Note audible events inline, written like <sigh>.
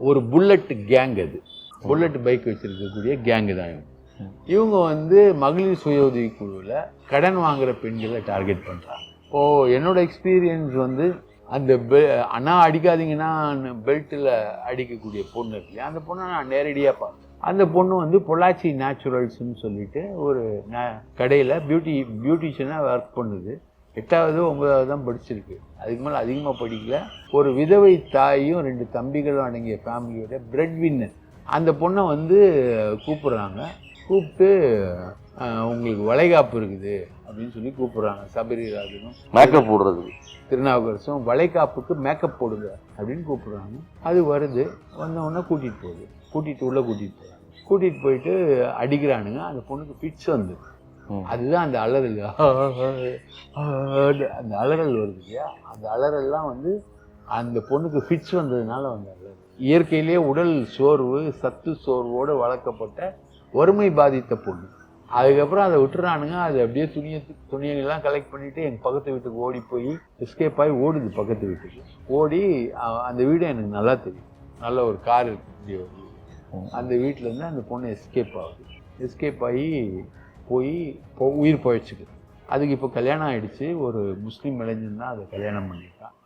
ஒரு bullet gang அது. Bullet bike வச்சுருக்கக்கூடிய கேங்கு தான் இவங்க. இவங்க வந்து மகளிர் சுய உதவி குழுவில் கடன் வாங்குகிற பெண்களை டார்கெட் பண்ணுறாங்க இப்போது என்னோடய எக்ஸ்பீரியன்ஸ் வந்து அந்த பெ அண்ணா அடிக்காதீங்கன்னா பெல்ட்டில் அடிக்கக்கூடிய பொண்ணு இருக்கு இல்லையா? அந்த பொண்ணை நான் நேரடியாக பார்த்தேன். அந்த பொண்ணு வந்து பொள்ளாச்சி நேச்சுரல்ஸ்னு சொல்லிட்டு ஒரு ந கடையில் பியூட்டி பியூட்டிஷியனாக ஒர்க் பண்ணுது. எட்டாவது ஒன்பதாவது தான் படிச்சிருக்கு. அதுக்கு மேலே அதிகமாக படிக்கல. ஒரு விதவை தாயும் ரெண்டு தம்பிகளும் அடங்கிய ஃபேமிலியோட பிரெட் வின்னர் அந்த பொண்ணை வந்து கூப்பிடுறாங்க. கூப்பிட்டு உங்களுக்கு வளைகாப்பு இருக்குது. அப்படின்னு சொல்லி கூப்பிடுறாங்க. சபரிராஜனும் மேக்கப் போடுறதுக்கு திருநாவுக்கரசும் வளைகாப்புக்கு மேக்கப் போடுங்க. அப்படின்னு கூப்பிடுறாங்க. அது வருது. வந்த உடனே கூட்டிகிட்டு போகுது. கூட்டிகிட்டு உள்ளே கூட்டிகிட்டு போகிறாங்க கூட்டிகிட்டு போயிட்டு அடிக்கிறானுங்க. அந்த பொண்ணுக்கு பிட்ஸ் வந்து. அதுதான் அந்த அலறல். <laughs> அந்த அலறல் வருது இல்லையா? அந்த அலறல்லாம் வந்து அந்த பொண்ணுக்கு ஃபிட்ஸ் வந்ததுனால வந்த அலறல். இயற்கையிலேயே உடல் சோர்வு சத்து சோர்வோடு வளர்க்கப்பட்ட வறுமை பாதித்த பொண்ணு. அதுக்கப்புறம் அதை விட்டுறானுங்க. அது அப்படியே துணியை துணியெல்லாம் கலெக்ட் பண்ணிட்டு எங்கள் பக்கத்து வீட்டுக்கு ஓடி போய் எஸ்கேப் ஆகி ஓடுது பக்கத்து வீட்டுக்கு. ஓடி அந்த வீடு எனக்கு நல்லா தெரியும். நல்ல ஒரு கார் இருக்கு. அந்த வீட்டிலேருந்து அந்த பொண்ணு எஸ்கேப் ஆகுது. எஸ்கேப் ஆகி போய் இப்போ உயிர் போயிடுச்சுக்கு அதுக்கு இப்போ கல்யாணம் ஆகிடுச்சு ஒரு முஸ்லீம் இளைஞன் தான் அதை கல்யாணம் பண்ணியிருக்கான்.